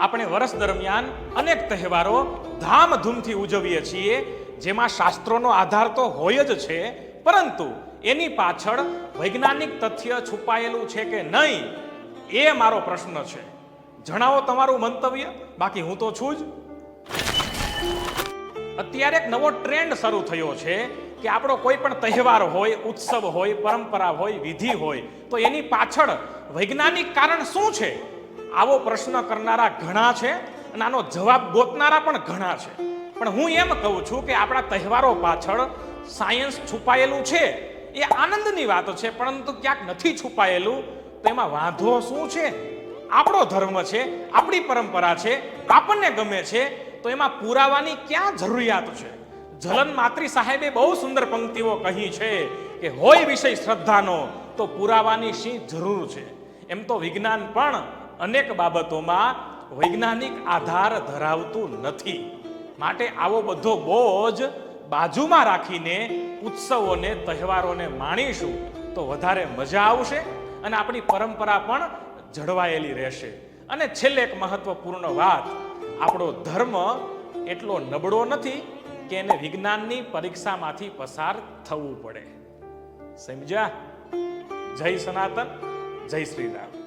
આપણે વર્ષ દરમિયાન અનેક તહેવારો ધામધૂમથી ઉજવીએ છીએ, જેમાં શાસ્ત્રોનો આધાર તો હોય જ છે, પરંતુ એની પાછળ વૈજ્ઞાનિક તથ્ય છુપાયેલું છે કે નહીં, એ મારો પ્રશ્ન છે. જણાવો તમારું મંતવ્ય, બાકી હું તો છું જ. અત્યારે એક નવો ટ્રેન્ડ શરૂ થયો છે કે આપણો કોઈ પણ તહેવાર હોય, ઉત્સવ હોય, પરંપરા હોય, વિધિ હોય, તો એની પાછળ વૈજ્ઞાનિક કારણ શું છે? આવો પ્રશ્ન કરનારા ઘણા છે અને આનો જવાબ ગોતનારા પણ ઘણા છે. પણ હું એમ કહું છું કે આપણા તહેવારો પાછળ સાયન્સ છુપાયેલું છે, એ આનંદની વાત છે, પરંતુ ક્યાંક નથી છુપાયેલું, તો એમાં વાંધો શું છે? આપણો ધર્મ છે, આપણી પરંપરા છે, આપણને ગમે છે, તો એમાં પુરાવાની ક્યાં જરૂરિયાત છે? જલન માત્રી સાહેબે બહુ સુંદર પંક્તિઓ કહી છે કે હોય વિષય શ્રદ્ધાનો, તો પુરાવાની શી જરૂર છે? એમ તો વિજ્ઞાન પણ અનેક બાબતોમાં વૈજ્ઞાનિક આધાર ધરાવતું નથી. માટે આવો બધો બોજ બાજુમાં રાખીને ઉત્સવોને, તહેવારોને માણીશું તો વધારે મજા આવશે અને આપણી પરંપરા પણ જળવાયેલી રહેશે. અને છેલ્લે એક મહત્વપૂર્ણ વાત, આપણો ધર્મ એટલો નબળો નથી કે એને વિજ્ઞાનની પરીક્ષામાંથી પસાર થવું પડે. સમજ્યા? જય સનાતન, જય શ્રી રામ